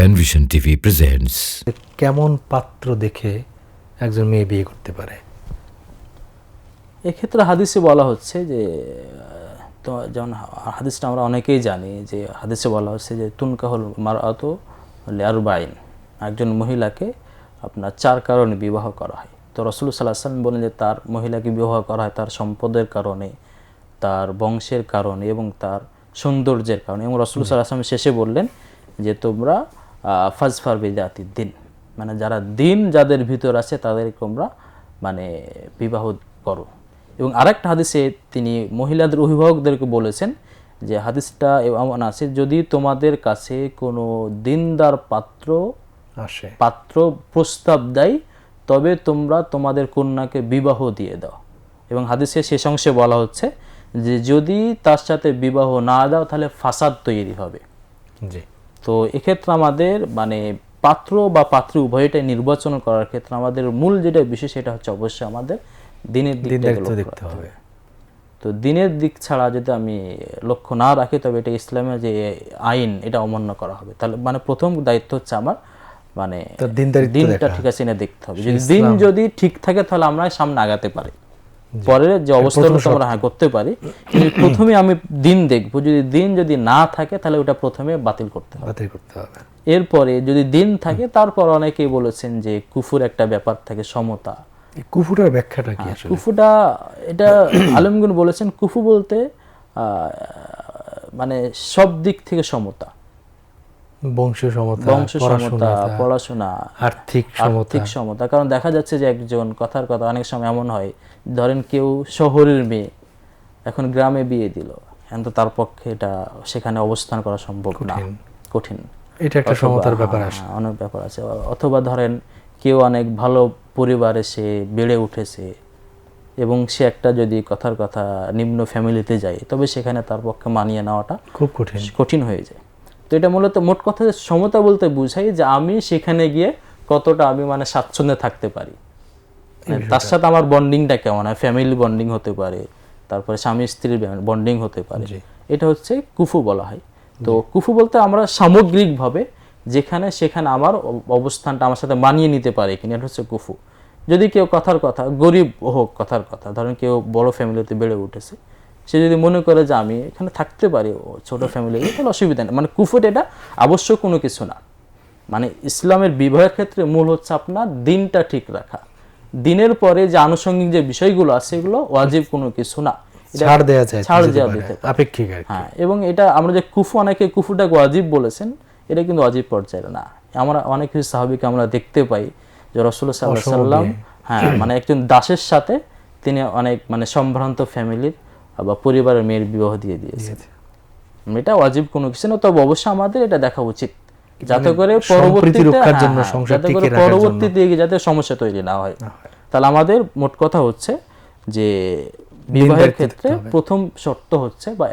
Penvision TV presents কেমন পাত্র দেখে একজন মেয়ে বিয়ে করতে পারে? এক্ষেত্রে হাদিসে বলা হচ্ছে যে তো যেমন হাদিসটা আমরা অনেকেই জানি যে হাদিসে বলা হচ্ছে যে তুনকাহুল মারাত লেয়ারবাইন একজন মহিলাকে আপনার চার কারণে বিবাহ করা হয়। তো রসুল সাল্লাহ সাল্লাম বলেন যে তার মহিলাকে বিবাহ করা হয় তার সম্পদের কারণে তার বংশের কারণে এবং তার সৌন্দর্যের কারণে। এবং রসুল সাল্লাহ আসলাম শেষে বললেন যে তোমরা ফাজফার বেদাতি দিন। মানে যারা দিন যাদের ভিতর আছে তাদেরকে তোমরা মানে বিবাহ করো। এবং আরেকটা হাদিসে তিনি মহিলাদের অভিভাবকদেরকে বলেছেন যে হাদিসটা এমন আছে যদি তোমাদের কাছে কোনো দিনদার পাত্র আসে। পাত্র প্রস্তাব দেয় তবে তোমরা তোমাদের কন্যাকে বিবাহ দিয়ে দাও। এবং হাদিসে শেষ অংশে বলা হচ্ছে যে যদি তার সাথে বিবাহ না দাও তাহলে ফাসাদ তৈরি হবে। জি। তো এক্ষেত্রে আমাদের মানে পাত্র বা পাত্রী উভয়টাই নির্বাচন করার ক্ষেত্রে আমাদের মূল যেটা বিষয় সেটা হচ্ছে অবশ্যই আমাদের দিনের লক্ষ্য দেখতে হবে। তো দিনের দিক ছাড়া যদি আমি লক্ষ্য না রাখি তবে এটা ইসলামের যে আইন এটা অমান্য করা হবে। তাহলে মানে প্রথম দায়িত্ব হচ্ছে আমার মানে দিনটা ঠিক আছে না দেখতে হবে। যদি দিন যদি ঠিক থাকে তাহলে আমরা সামনে আগাতে পারি। পরের যে অবস্থাটা আমরা হ্যাঁ করতে পারি কিন্তু প্রথমে আমি দিন দেখব যদি দিন যদি না থাকে তাহলে ওটা প্রথমে বাতিল করতে হবে। বাতিল করতে হবে। এরপরে যদি দিন থাকে তারপর অনেকেই বলেছেন যে কুফুর একটা ব্যাপার থাকে সমতা। কুফুটার ব্যাখ্যাটা কি আসলে? কুফুটা এটা আলমগুন বলেছেন কুফু বলতে আহ, মানে সব দিক থেকে সমতা। বংশ সমতা বংশ সমতা পড়াশোনা আর্থিক সমতা আর্থিক সমতা। কারণ দেখা যাচ্ছে যে একজন কথার কথা অনেক সময় এমন হয় ধরেন কেউ শহরের মেয়ে এখন গ্রামে বিয়ে দিল এখন তো তার পক্ষে এটা সেখানে অবস্থান করা সম্ভব না। কঠিন। এটা একটা সমতার ব্যাপার হ্যাঁ, আসে অনেক ব্যাপার আছে। অথবা ধরেন কেউ অনেক ভালো পরিবারে সে বেড়ে উঠেছে এবং সে একটা যদি কথার কথা নিম্ন ফ্যামিলিতে যায় তবে সেখানে তার পক্ষে মানিয়ে নেওয়াটা খুব কঠিন। কঠিন হয়ে যায়। তো এটা মূলত মোট কথা যে সমতা বলতে বুঝাই যে আমি সেখানে গিয়ে কতটা আমি মানে স্বাচ্ছন্দ্যে থাকতে পারি। মানে তার সাথে আমার বন্ডিংটা কেমন? হয় ফ্যামিলি বন্ডিং হতে পারে তারপরে স্বামী স্ত্রীর বন্ডিং হতে পারে। এটা হচ্ছে কুফু বলা হয়। তো কুফু বলতে আমরা সামগ্রিকভাবে যেখানে সেখানে আমার অবস্থানটা আমার সাথে মানিয়ে নিতে পারে কিনা এটা হচ্ছে কুফু। যদি কেউ কথার কথা গরিব হোক কথার কথা ধরেন কেউ বড় ফ্যামিলিতে বেড়ে উঠেছে সে যদি মনে করে যে আমি এখানে থাকতে পারি ও ছোট ফ্যামিলি তাহলে অসুবিধা নেই। মানে কুফুট এটা আবশ্যক কোনো কিছু না। মানে ইসলামের বিবাহের ক্ষেত্রে মূল হচ্ছে আপনার দিনটা ঠিক রাখা। দিনের পরে যে আনুষঙ্গিক যে বিষয়গুলো আছে এগুলো ওয়াজিব কোনো কিছু না। ছাড় দেয়া যায় ছাড় দেওয়া দিতে আপেক্ষিক হ্যাঁ এবং এটা আমরা যে কুফু অনেকে কুফুটাকে ওয়াজিব বলেছেন এটা কিন্তু ওয়াজিব পর্যায়ের না। আমরা অনেক কিছু সাহাবিকে আমরা দেখতে পাই যে রসুল্লাহ সাল্লাহ সাল্লাম হ্যাঁ মানে একজন দাসের সাথে তিনি অনেক মানে সম্ভ্রান্ত ফ্যামিলির বা পরিবারের মেয়ের বিবাহ দিয়ে দিয়েছেন এটা ওয়াজিব কোনো কিছু না তবে অবশ্যই আমাদের এটা দেখা উচিত। যাতে করে পরবর্তীতে হ্যাঁ, হ্যাঁ, যাতে করে। পরবর্তীতে যাতে সমস্যা তৈরি না হয়। তাহলে আমাদের মোট কথা হচ্ছে যে বিবাহের ক্ষেত্রে প্রথম শর্ত হচ্ছে বা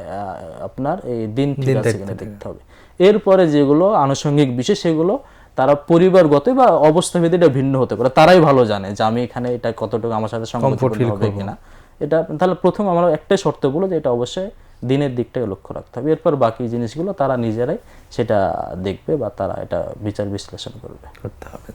আপনার এই দিন ঠিক আছে কিনা দেখতে হবে। এরপরে যেগুলো আনুষঙ্গিক বিষয় সেগুলো তারা পরিবারগত বা অবস্থা ভেদে এটা ভিন্ন হতে পারে। তারাই ভালো জানে যে আমি এখানে এটা কতটুকু আমার সাথে সম্পর্ক হবে কিনা। এটা তাহলে প্রথম আমরা একটাই শর্ত বলো যে এটা অবশ্যই দিনের দিকটাকে লক্ষ্য রাখতে হবে এরপর বাকি জিনিসগুলো তারা নিজেরাই সেটা দেখবে বা তারা এটা বিচার বিশ্লেষণ করবে করতে হবে।